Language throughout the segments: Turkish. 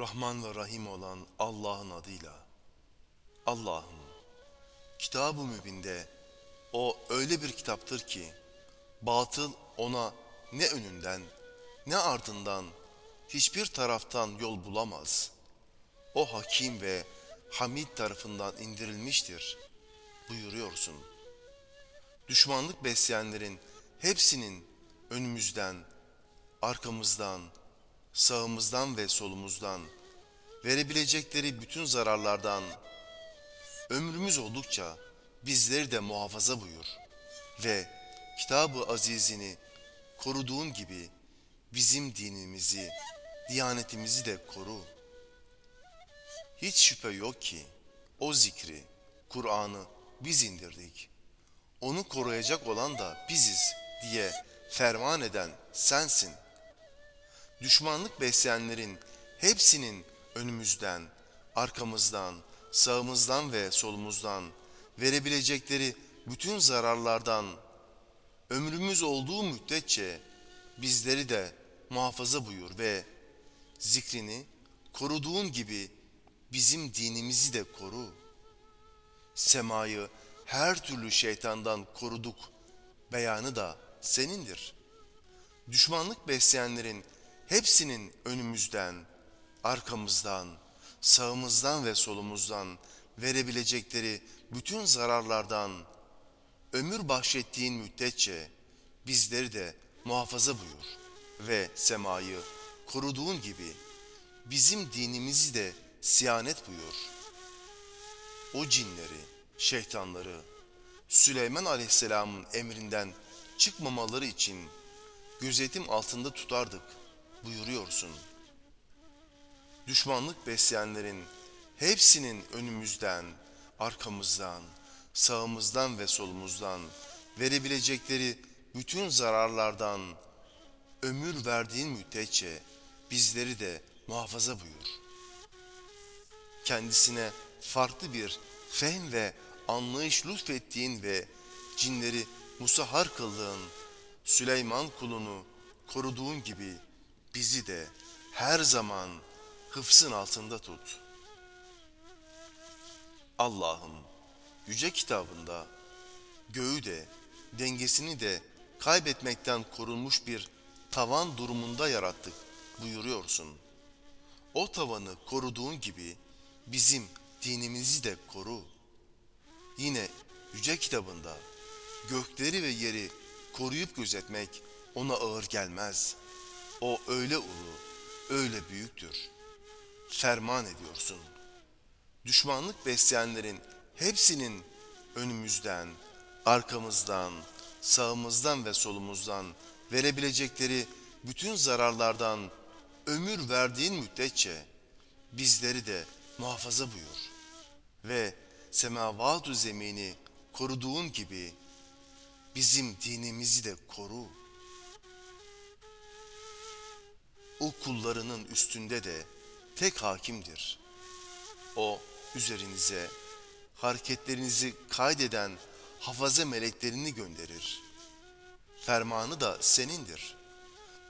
Rahman ve Rahim olan Allah'ın adıyla. Allah'ım, Kitab-ı Mübin'de o öyle bir kitaptır ki, batıl ona ne önünden ne ardından hiçbir taraftan yol bulamaz. O hakim ve hamid tarafından indirilmiştir buyuruyorsun. Düşmanlık besleyenlerin hepsinin önümüzden, arkamızdan, sağımızdan ve solumuzdan verebilecekleri bütün zararlardan ömrümüz oldukça bizleri de muhafaza buyur ve kitabı azizini koruduğun gibi bizim dinimizi, diyanetimizi de koru. Hiç şüphe yok ki o zikri, Kur'an'ı biz indirdik. Onu koruyacak olan da biziz diye ferman eden sensin. Düşmanlık besleyenlerin hepsinin önümüzden, arkamızdan, sağımızdan ve solumuzdan verebilecekleri bütün zararlardan ömrümüz olduğu müddetçe bizleri de muhafaza buyur ve zikrini koruduğun gibi bizim dinimizi de koru. Semayı her türlü şeytandan koruduk beyanı da senindir. Düşmanlık besleyenlerin hepsinin önümüzden, arkamızdan, sağımızdan ve solumuzdan verebilecekleri bütün zararlardan ömür bahşettiğin müddetçe bizleri de muhafaza buyur ve semayı koruduğun gibi bizim dinimizi de siyanet buyur. O cinleri, şeytanları Süleyman Aleyhisselam'ın emrinden çıkmamaları için gözetim altında tutardık buyuruyorsun. Düşmanlık besleyenlerin hepsinin önümüzden, arkamızdan, sağımızdan ve solumuzdan verebilecekleri bütün zararlardan ömür verdiğin müddetçe bizleri de muhafaza buyur. Kendisine farklı bir fehm ve anlayış lütfettiğin ve cinleri musahhar kıldığın Süleyman kulunu koruduğun gibi bizi de her zaman hıfsın altında tut. Allah'ım yüce kitabında göğü de dengesini de kaybetmekten korunmuş bir tavan durumunda yarattık buyuruyorsun. O tavanı koruduğun gibi bizim dinimizi de koru. Yine yüce kitabında gökleri ve yeri koruyup gözetmek ona ağır gelmez. O öyle ulu, öyle büyüktür. Ferman ediyorsun. Düşmanlık besleyenlerin hepsinin önümüzden, arkamızdan, sağımızdan ve solumuzdan verebilecekleri bütün zararlardan ömür verdiğin müddetçe bizleri de muhafaza buyur. Ve semavatu zemini koruduğun gibi bizim dinimizi de koru. O kullarının üstünde de tek hakimdir. O üzerinize hareketlerinizi kaydeden hafaze meleklerini gönderir. Fermanı da senindir.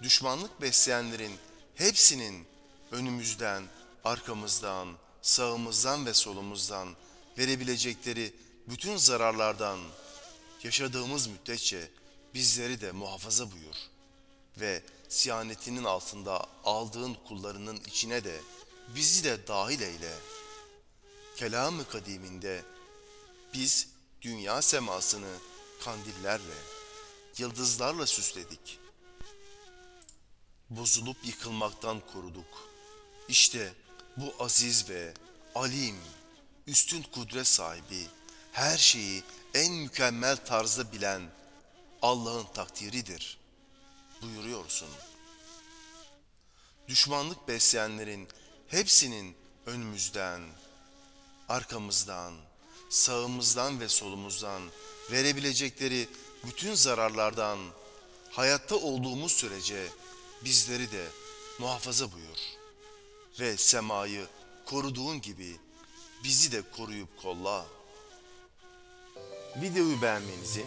Düşmanlık besleyenlerin hepsinin önümüzden, arkamızdan, sağımızdan ve solumuzdan verebilecekleri bütün zararlardan yaşadığımız müddetçe bizleri de muhafaza buyur ve siyanetinin altında aldığın kullarının içine de bizi de dahil eyle. Kelam-ı kadiminde biz dünya semasını kandillerle, yıldızlarla süsledik. Bozulup yıkılmaktan koruduk. İşte bu aziz ve alim, üstün kudret sahibi, her şeyi en mükemmel tarzda bilen Allah'ın takdiridir buyuruyorsun. Düşmanlık besleyenlerin hepsinin önümüzden, arkamızdan, sağımızdan ve solumuzdan verebilecekleri bütün zararlardan hayatta olduğumuz sürece bizleri de muhafaza buyur. Ve semayı koruduğun gibi bizi de koruyup kolla. Videoyu beğenmenizi,